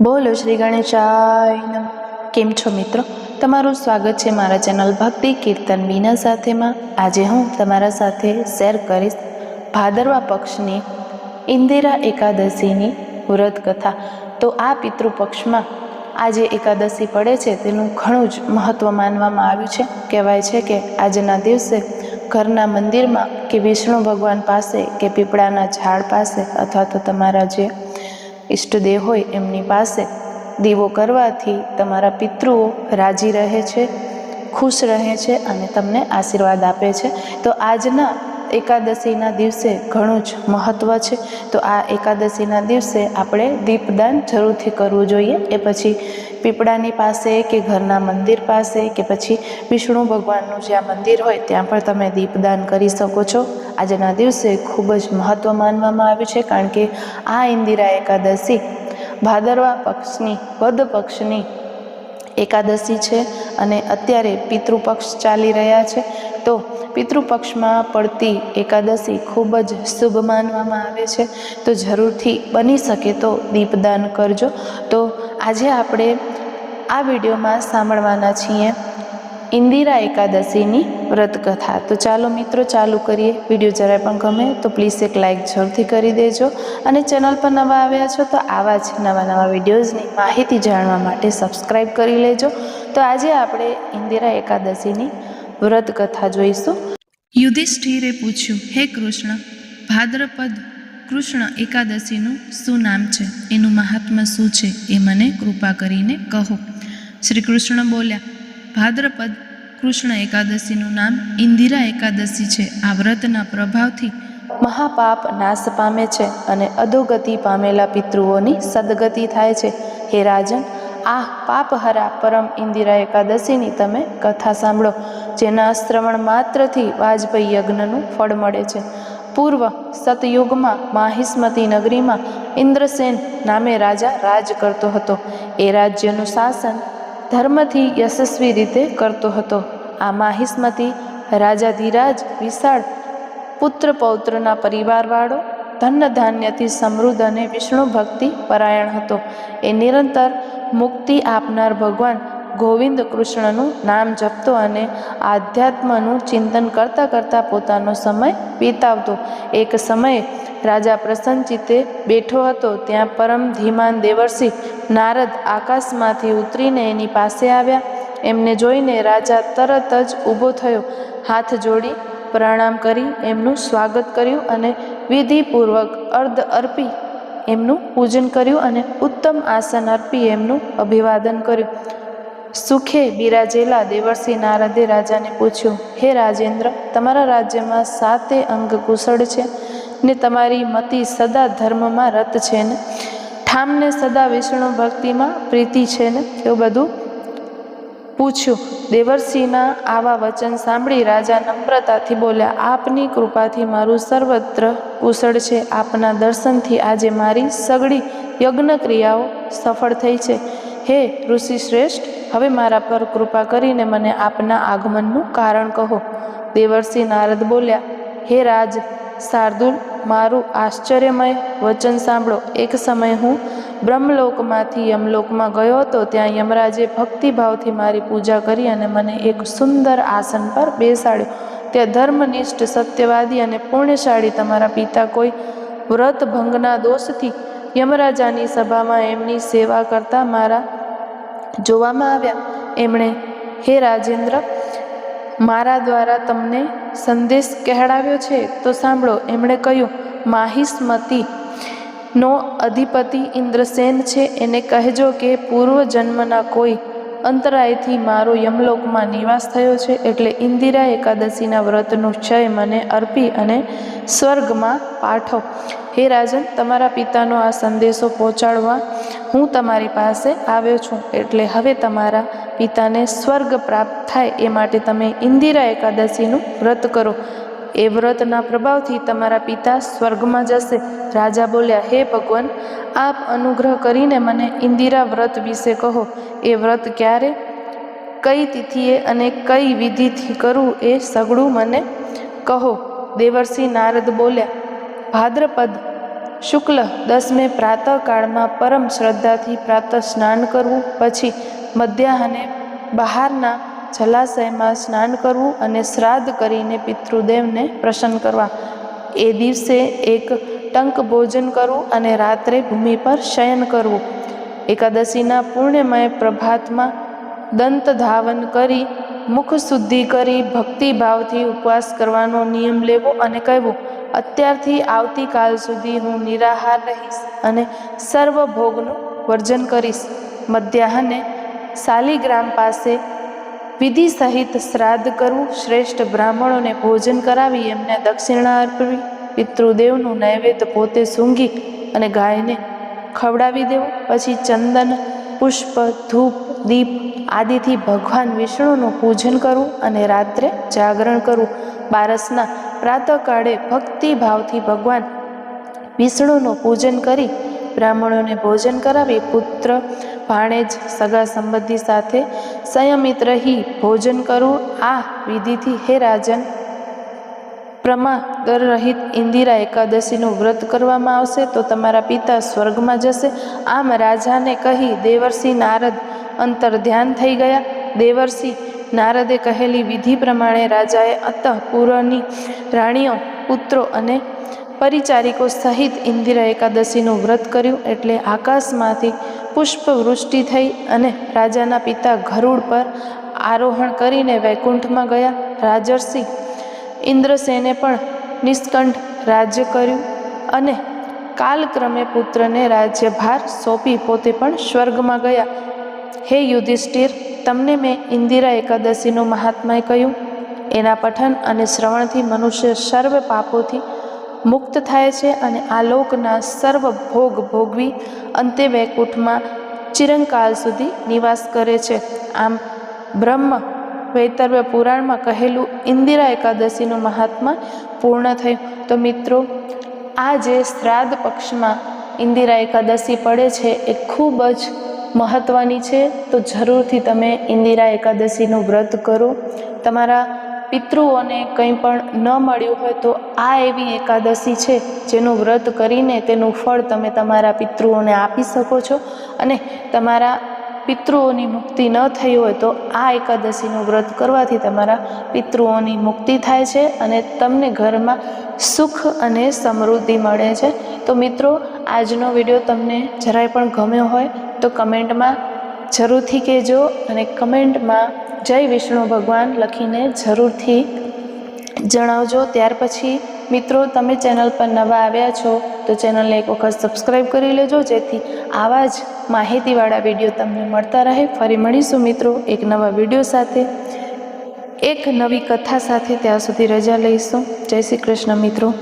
બોલો શ્રી ગણેશાય કેમ છો મિત્રો? તમારું સ્વાગત છે મારા ચેનલ ભક્તિ કીર્તન બીના સાથેમાં. આજે હું તમારા સાથે શેર કરીશ ભાદરવા પક્ષની ઇન્દિરા એકાદશીની વ્રત કથા. તો આ પિતૃપક્ષમાં આજે એકાદશી પડે છે તેનું ઘણું જ મહત્ત્વ માનવામાં આવ્યું છે. કહેવાય છે કે આજના દિવસે ઘરના મંદિરમાં કે વિષ્ણુ ભગવાન પાસે કે પીપળાના ઝાડ પાસે અથવા તો તમારા જે ઈષ્ટદેવ હોય એમની પાસે દીવો કરવાથી તમારા પિતૃઓ રાજી રહે છે, ખુશ રહે છે અને તમને આશીર્વાદ આપે છે. તો આજના એકાદશીના દિવસે ઘણું જ મહત્ત્વ છે. તો આ એકાદશીના દિવસે આપણે દીપદાન જરૂરથી કરવું જોઈએ. એ પછી પીપળાની પાસે કે ઘરના મંદિર પાસે કે પછી વિષ્ણુ ભગવાનનું જ્યાં મંદિર હોય ત્યાં પણ તમે દીપદાન કરી શકો છો. આજના દિવસે ખૂબ જ મહત્ત્વ માનવામાં આવ્યું છે કારણ કે આ ઇન્દિરા એકાદશી ભાદરવા પક્ષની, વદ પક્ષની એકાદશી છે અને અત્યારે પિતૃપક્ષ ચાલી રહ્યા છે. તો પિતૃપક્ષમાં પડતી એકાદશી ખૂબ જ શુભ માનવામાં આવે છે. તો જરૂરથી બની શકે તો દીપદાન કરજો. તો આજે આપણે આ વિડીયોમાં સાંભળવાના છીએ ઇન્દિરા એકાદશીની વ્રતકથા. તો ચાલો મિત્રો, ચાલુ કરીએ. વીડિયો જરાય પણ ગમે તો પ્લીઝ એક લાઇક જરૂરથી કરી દેજો. અને ચેનલ પર નવા આવ્યા છો તો આવા જ નવા નવા વિડીયોઝની માહિતી જાણવા માટે સબસ્ક્રાઈબ કરી લેજો. તો આજે આપણે ઇન્દિરા એકાદશીની વ્રતકથા જોઈશું. યુધિષ્ઠિરે પૂછ્યું, હે કૃષ્ણ, ભાદ્રપદ કૃષ્ણ એકાદશીનું શું નામ છે? એનું મહાત્મ્ય શું છે? એ મને કૃપા કરીને કહો. શ્રી કૃષ્ણ બોલ્યા ભાદ્રપદ કૃષ્ણ એકાદશીનું નામ ઇન્દિરા એકાદશી છે. આ વ્રતના પ્રભાવથી મહાપાપ નાશ પામે છે અને અધોગતિ પામેલા પિતૃઓની સદગતિ થાય છે. હે રાજન, આ પાપહરા પરમ ઇન્દિરા એકાદશીની તમે કથા સાંભળો, જેના શ્રવણ માત્રથી વાજપેયી યજ્ઞનું ફળ મળે છે. પૂર્વ સતયુગમાં માહિસ્મતી નગરીમાં ઇન્દ્રસેન નામે રાજા રાજ કરતો હતો. એ રાજ્યનું શાસન ધર્મથી યશસ્વી રીતે કરતો હતો. આ માહિસ્મતી રાજા ધીરાજ, વિશાળ પુત્ર પૌત્રના પરિવારવાળો, ધન ધાન્યથી સમૃદ્ધ અને વિષ્ણુ ભક્તિ પરાયણ હતો. એ નિરંતર મુક્તિ આપનાર ભગવાન ગોવિંદ કૃષ્ણનું નામ જપતો અને આધ્યાત્મનું ચિંતન કરતાં કરતાં પોતાનો સમય વિતાવતો. એક સમયે રાજા પ્રસન્નચિત્તે બેઠો હતો. ત્યાં પરમ ધીમાન દેવર્ષિ નારદ આકાશમાંથી ઉતરીને એની પાસે આવ્યા. એમને જોઈને રાજા તરત જ ઊભો થયો. હાથ જોડી પ્રણામ કરી, એમનું સ્વાગત કર્યું અને વિધિપૂર્વક અર્ધ અર્પી એમનું પૂજન કર્યું અને ઉત્તમ આસન અર્પી એમનું અભિવાદન કર્યું. સુખે બિરાજેલા દેવર્ષિ નારદે રાજાને પૂછ્યું, હે રાજેન્દ્ર, તમારા રાજ્યમાં સાતે અંગ કુશળ છે. ને તમારી મતિ સદા ધર્મમાં રત છે ને? ઠામને સદા વિષ્ણુ ભક્તિમાં પ્રીતિ છે ને? એવું બધું? પૂછ્યું. દેવર્ષિના આવા વચન સાંભળી રાજા નમ્રતાથી બોલ્યા, આપની કૃપાથી મારું સર્વત્ર કુશળ છે. આપના દર્શનથી આજે મારી સગળી યજ્ઞ ક્રિયાઓ સફળ થઈ છે. હે ઋષિ શ્રેષ્ઠ, હવે મારા પર કૃપા કરીને મને આપના આગમનનું કારણ કહો. દેવર્ષિ નારદ બોલ્યા, હે રાજ શાર્દુલ, મારું આશ્ચર્યમય વચન સાંભળો. એક સમય હું બ્રહ્મલોકમાંથી યમલોકમાં ગયો હતો, ત્યાં યમરાજે ભક્તિભાવથી મારી પૂજા કરી અને મને એક સુંદર આસન પર બેસાડ્યો. ત્યાં ધર્મનિષ્ઠ, સત્યવાદી અને પુણ્યશાળી તમારા પિતા કોઈ વ્રત ભંગના દોષથી યમરાજાની સભામાં એમની સેવા કરતા મારા જોવામાં આવ્યા. એમણે, હે રાજેન્દ્ર મારા દ્વારા તમને સંદેશ કહેડાવ્યો છે તો સાંભળો, એમણે કહ્યું માહિસ્મતી નો અધિપતિ ઇન્દ્રસેન છે. એને કહેજો કે પૂર્વ જન્મના કોઈ અંતરાયથી મારો યમલોકમાં નિવાસ થયો છે એટલે ઇન્દિરા એકાદશીના વ્રતનું ક્ષય મને અર્પી અને સ્વર્ગમાં પાઠો હે રાજન, તમારા પિતાનો આ સંદેશો પહોંચાડવા હું તમારી પાસે આવ્યો છું એટલે હવે તમારા પિતાને સ્વર્ગ પ્રાપ્ત થાય એ માટે તમે ઇન્દિરા એકાદશીનું વ્રત કરો. એ વ્રતના પ્રભાવથી તમારા પિતા સ્વર્ગમાં જશે. રાજા બોલ્યા, હે ભગવાન, આપ અનુગ્રહ કરીને મને ઇન્દિરા વ્રત વિશે કહો. એ વ્રત ક્યારે? કઈ તિથિએ અને કઈ વિધિથી કરવું એ સગળું મને કહો. દેવર્ષિ નારદ બોલ્યા, ભાદ્રપદ, શુક્લ, દસમે પ્રાતઃકાળમાં પરમ શ્રદ્ધાથી પ્રાતઃ સ્નાન કરવું, પછી મધ્યાહને બહારના જલાશયમાં સ્નાન કરવું અને શ્રાદ્ધ કરીને પિતૃદેવને પ્રસન્ન કરવા. એ દિવસે એક ટંક ભોજન કરવું અને રાત્રે ભૂમિ પર શયન કરવું. એકાદશીના પૂર્ણમય પ્રભાતમાં દંત ધાવન કરી, મુખ શુદ્ધિ કરી, ભક્તિભાવથી ઉપવાસ કરવાનો નિયમ લેવો અને કહેવું, અત્યારથી આવતીકાલ સુધી હું નિરાહાર રહીશ અને સર્વ ભોગનું વર્જન કરીશ. મધ્યાહને શાલિગ્રામ પાસે વિધિ સહિત શ્રાદ્ધ કરવું શ્રેષ્ઠ બ્રાહ્મણોને ભોજન કરાવી એમને દક્ષિણા અર્પવી, પિતૃદેવનું નૈવેદ્ય પોતે સૂંઘી અને ગાયને ખવડાવી દેવું. પછી ચંદન, પુષ્પ, ધૂપ, દીપ આદિથી ભગવાન વિષ્ણુનું પૂજન કરવું અને રાત્રે જાગરણ કરવું બારસના પ્રાતઃકાળે ભક્તિભાવથી ભગવાન વિષ્ણુનું પૂજન કરી બ્રાહ્મણોને ભોજન કરાવી પુત્ર, ભાણેજ, સગા સંબંધી સાથે સંયમિત રહી ભોજન કરવું આ વિધિથી હે રાજન પ્રમાદર રહિત ઇન્દિરા એકાદશીનું વ્રત કરવામાં આવશે તો તમારા પિતા સ્વર્ગમાં જશે. આમ રાજાને કહી દેવર્ષિ નારદ અંતર ધ્યાન થઈ ગયા. દેવર્ષિ નારદે કહેલી વિધિ પ્રમાણે રાજાએ અંતઃપુરની રાણીઓ, પુત્રો અને પરિચારિકો સહિત ઇન્દિરા એકાદશીનું વ્રત કર્યું એટલે આકાશમાંથી પુષ્પવૃષ્ટિ થઈ અને રાજાના પિતા ગરુડ પર આરોહણ કરીને વૈકુંઠમાં ગયા. રાજર્ષિ ઇન્દ્રસેને પણ નિષ્કંઠ રાજ્ય કર્યું અને કાલક્રમે પુત્રને રાજ્યભાર સોંપી પોતે પણ સ્વર્ગમાં ગયા. હે યુધિષ્ઠિર, તમને મેં ઇન્દિરા એકાદશીનું મહાત્મય કહ્યું. એના પઠન અને શ્રવણથી મનુષ્ય સર્વ પાપોથી મુક્ત થાય છે અને આ લોકના સર્વ ભોગ ભોગવી અંતે વૈકુંઠમાં ચિરંકાલ સુધી નિવાસ કરે છે. આમ બ્રહ્મ વૈતર્ય પુરાણમાં કહેલું ઇન્દિરા એકાદશીનું મહાત્મા પૂર્ણ થયું. તો મિત્રો, આ જે શ્રાદ્ધ પક્ષમાં ઇન્દિરા એકાદશી પડે છે, એ ખૂબ જ મહત્ત્વની છે. તો જરૂરથી તમે ઇન્દિરા એકાદશીનું વ્રત કરો. તમારા પિતૃઓને કંઈ પણ ન મળ્યું હોય તો આ એવી એકાદશી છે, જેનું વ્રત કરીને તેનું ફળ તમે તમારા પિતૃઓને આપી શકો છો. અને તમારા પિતૃઓની મુક્તિ ન થઈ હોય તો આ એકાદશીનું વ્રત કરવાથી તમારા પિતૃઓની મુક્તિ થાય છે અને તમને ઘરમાં સુખ અને સમૃદ્ધિ મળે છે. તો મિત્રો, આજનો વીડિયો તમને જરાય પણ ગમ્યો હોય તો કમેન્ટમાં જરૂરથી કહેજો અને કમેન્ટમાં જય વિષ્ણુ ભગવાન લખીને જરૂરથી જણાવજો. ત્યાર પછી મિત્રો, તમે ચેનલ પર નવા આવ્યા છો, તો ચેનલને એક વખત સબસ્ક્રાઈબ કરી લેજો, જેથી આવા જ માહિતીવાળા વીડિયો તમને મળતા રહે. ફરી મળીશું મિત્રો, એક નવા વીડિયો સાથે. એક નવી કથા સાથે ત્યાં સુધી રજા લઈશું. જય શ્રી કૃષ્ણ મિત્રો.